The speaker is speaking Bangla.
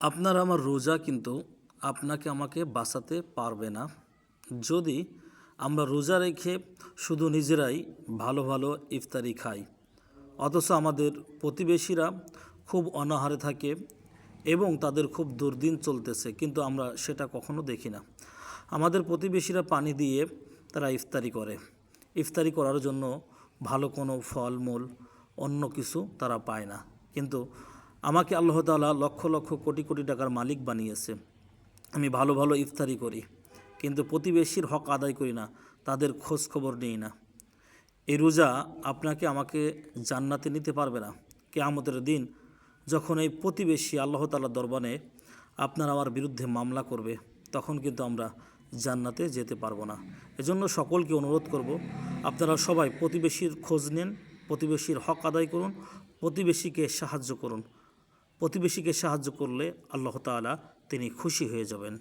আপনার আমার রোজা কিন্তু আপনাকে আমাকে বাঁচাতে পারবে না। যদি আমরা রোজা রেখে শুধু নিজেরাই ভালো ভালো ইফতারি খাই, অথচ আমাদের প্রতিবেশীরা খুব অনাহারে থাকে এবং তাদের খুব দুর্দিন চলতেছে, কিন্তু আমরা সেটা কখনো দেখি না। আমাদের প্রতিবেশীরা পানি দিয়ে তারা ইফতারি করে। ইফতারি করার জন্য ভালো কোনো ফলমূল, অন্য কিছু তারা পায় না। কিন্তু আমাকে আল্লাহ তালা লক্ষ লক্ষ কোটি কোটি টাকার মালিক বানিয়েছে। আমি ভালো ভালো ইফতারি করি, কিন্তু প্রতিবেশীর হক আদায় করি না, তাদের খোঁজ খবর নিই না। এই রোজা আপনাকে আমাকে জান্নাতে নিতে পারবে না। কেয়ামতের দিন যখন এই প্রতিবেশী আল্লাহ তালার দরবারে আপনার আমার বিরুদ্ধে মামলা করবে, তখন কিন্তু আমরা জান্নাতে যেতে পারব না। এজন্য সকলকে অনুরোধ করব, আপনারা সবাই প্রতিবেশীর খোঁজ নিন, প্রতিবেশীর হক আদায় করুন, প্রতিবেশীকে সাহায্য করুন। প্রতিবেশীকে সাহায্য করলে আল্লাহ তালা তিনি খুশি হয়ে যাবেন।